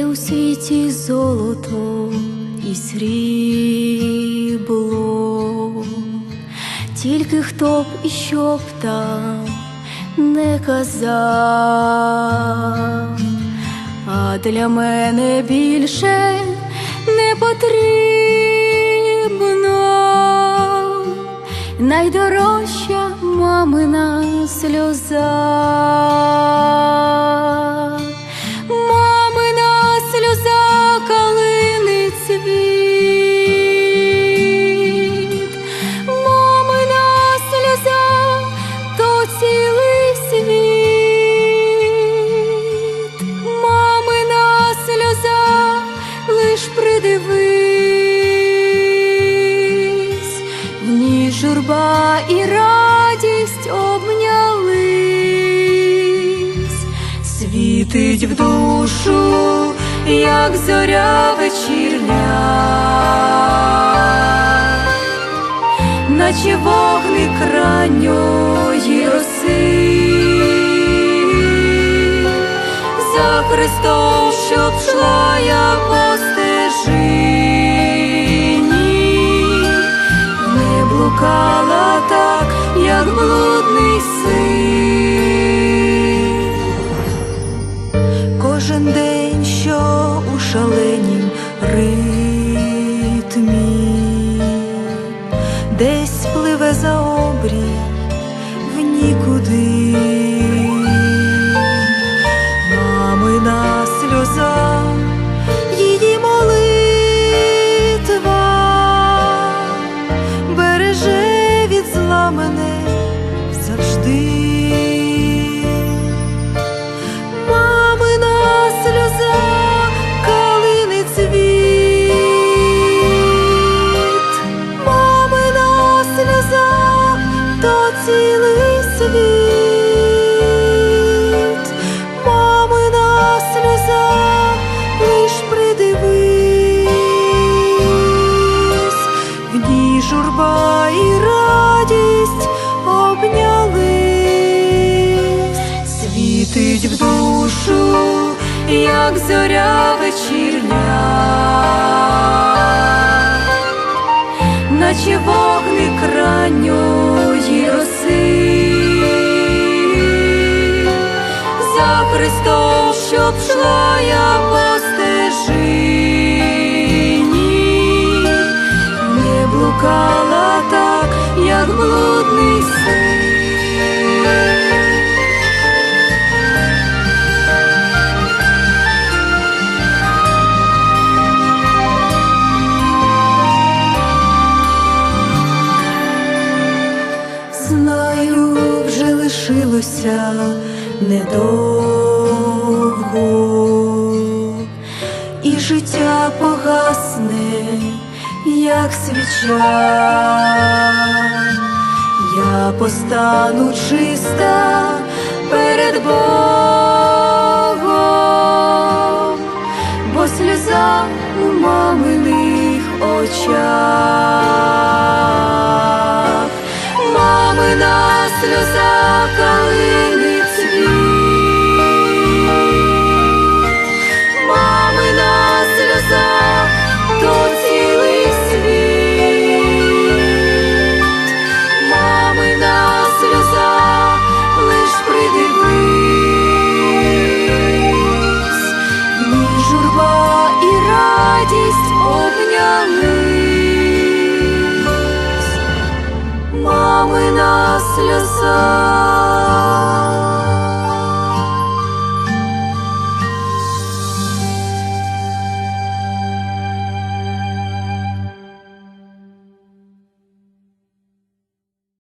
у світі золото і срібло, тільки хто б і що б там не казав, а для мене більше не потрібно. Найдорожча мамина сльоза. Придивись, в ній журба і радість обнялись, світить в душу, як зоря вечірня, наче вогник ранньої роси, за Христом, що пшла я блукала так, як блудний син. Кожен день, що у шаленім ритмі, десь пливе за обрій в нікуди. Журба і радість обнялись, світить в душу, як зоря вечірня, наче вогник ранньої роси, за Христом, що пшла я лишилося недовго, і життя погасне, як свіча. Я постану чиста перед Богом, бо сльоза у маминих очах, мамина сльоза мамина сльоза.